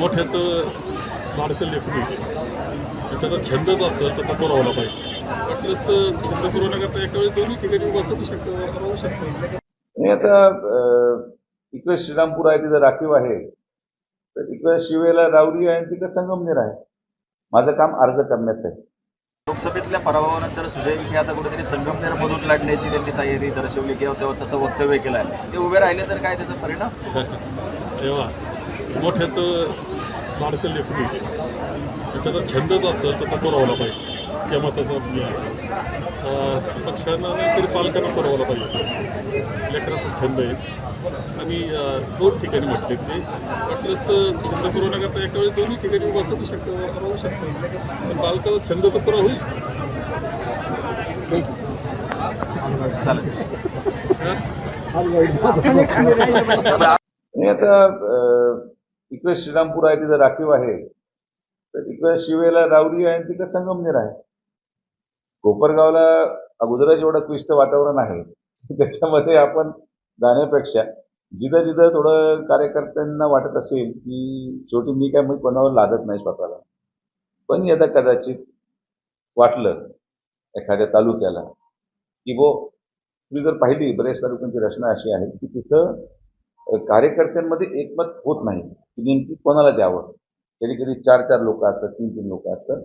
मोठ्याचं आहे. आणि त्याचा छंदच असतं तर तो पुरवला पाहिजे. वाटलंच तर छंद पुरवण्याकरता एका वेळी दोन्ही ठिकाणी करू शकतो राहू शकतो. आणि आता इकडे श्रीरामपूर आहे तिथं राखीव आहे. तर इकडे शिवेला रावरी आहे आणि तिकडे संगमनेर आहे. माझं काम अर्ज करण्याचं आहे. लोकसभेतल्या पराभवानंतर सुजय विखे आता कुठेतरी संगमनेरमधून लढण्याची त्यांनी तयारी दर्शवली किंवा तेव्हा तसं वक्तव्य केलं आहे. ते उभे राहिले तर काय त्याचा परिणाम? तेव्हा मोठ्याचं लाडकं. आणि त्याचा छंदच असतं तर तो पुरवला पाहिजे. किंवा त्याचा पक्षांना नाही तरी पालकांना पुरवला पाहिजे. लेकराचा छंद आहे. आणि दोन ठिकाणी म्हटले ते. वाटलंच तर छंद पुरवण्याकरता एका वेळी दोन्ही ठिकाणी उभा करू शकतो राहू शकतो. पण पालकाचा छंद तर पुरा होईल. आणि आता अं, इकडे श्रीरामपूर आहे तिथं राखीव आहे. तर इकडे शिवेला रावरी आहे तिकडे संगमनेर आहे. कोपरगावला अगोदरच एवढं क्लिष्ट वातावरण आहे. त्याच्यामध्ये आपण जाण्यापेक्षा जिथं जिथं थोडं कार्यकर्त्यांना वाटत असेल की शेवटी मी काय मी कोणावर लादत नाही स्वतःला. पण यदा कदाचित वाटलं एखाद्या तालुक्याला की बो तुम्ही जर पाहिली बऱ्याच तालुक्यांची रचना अशी आहे की तिथं कार्यकर्त्यांमध्ये एकमत होत नाही. की नेमकी कोणाला द्यावं? कधी कधी चार चार लोक असतात तीन तीन लोक असतात.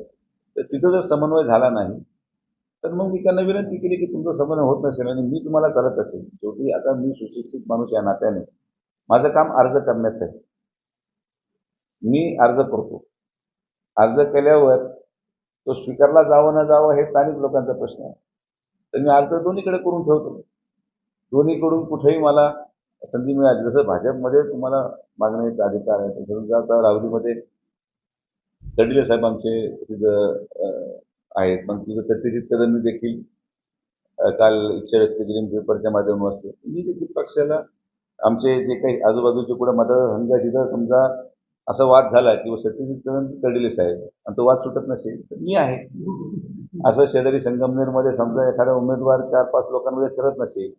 तर तिथं जर समन्वय झाला नाही तर मग मी त्यांना विनंती केली की तुमचा समन्वय होत नसेल आणि मी तुम्हाला करत असेल. शेवटी आता मी सुशिक्षित माणूस या नात्याने. माझं काम अर्ज करण्याचं आहे. मी अर्ज करतो. अर्ज केल्यावर तो स्वीकारला जावं न जावं हे स्थानिक लोकांचा प्रश्न आहे. तर मी अर्ज दोन्हीकडे करून ठेवतो. दोन्हीकडून कुठेही मला संधी मिळाली. जसं भाजपमध्ये तुम्हाला मागण्याचा अधिकार आहे तसं आता राहुरीमध्ये तडीले साहेब आमचे तिथं आहेत. मग तिथं सत्यजित कदमनी देखील काल इच्छा व्यक्त केली. म्हणजे पेपरच्या माध्यमातून मी म्हणजे देखील पक्षाला आमचे जे काही आजूबाजूचे कुठं मतदारसंघात जिथं समजा असा वाद झाला किंवा सत्यजित कदम तडीले साहेब आणि तो वाद सुटत नसेल तर मी आहे. असं शेजारी संगमनेरमध्ये समजा एखादा उमेदवार चार पाच लोकांमध्ये ठरत नसेल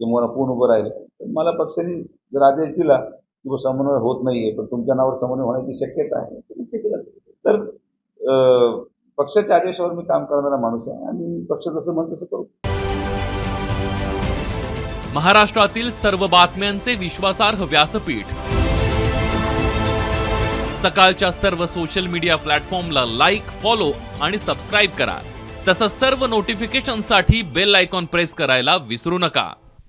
किंवा कोण उभं राहील? तर मला पक्षाने जर आदेश दिला की समन्वय होत नाहीये पण तुमच्या नावावर समन्वय होण्याची शक्यता आहे तर पक्षाच्या आदेशावर मी काम करणारा माणूस आहे आणि पक्ष जसं म्हणत तसं करू. महाराष्ट्रातील सर्व बातम्यांचे विश्वासार्ह व्यासपीठ. सकाळच्या सर्व सोशल मीडिया प्लॅटफॉर्मला लाईक फॉलो आणि सबस्क्राईब करा. तसंच सर्व नोटिफिकेशनसाठी बेल आयकॉन प्रेस करायला विसरू नका.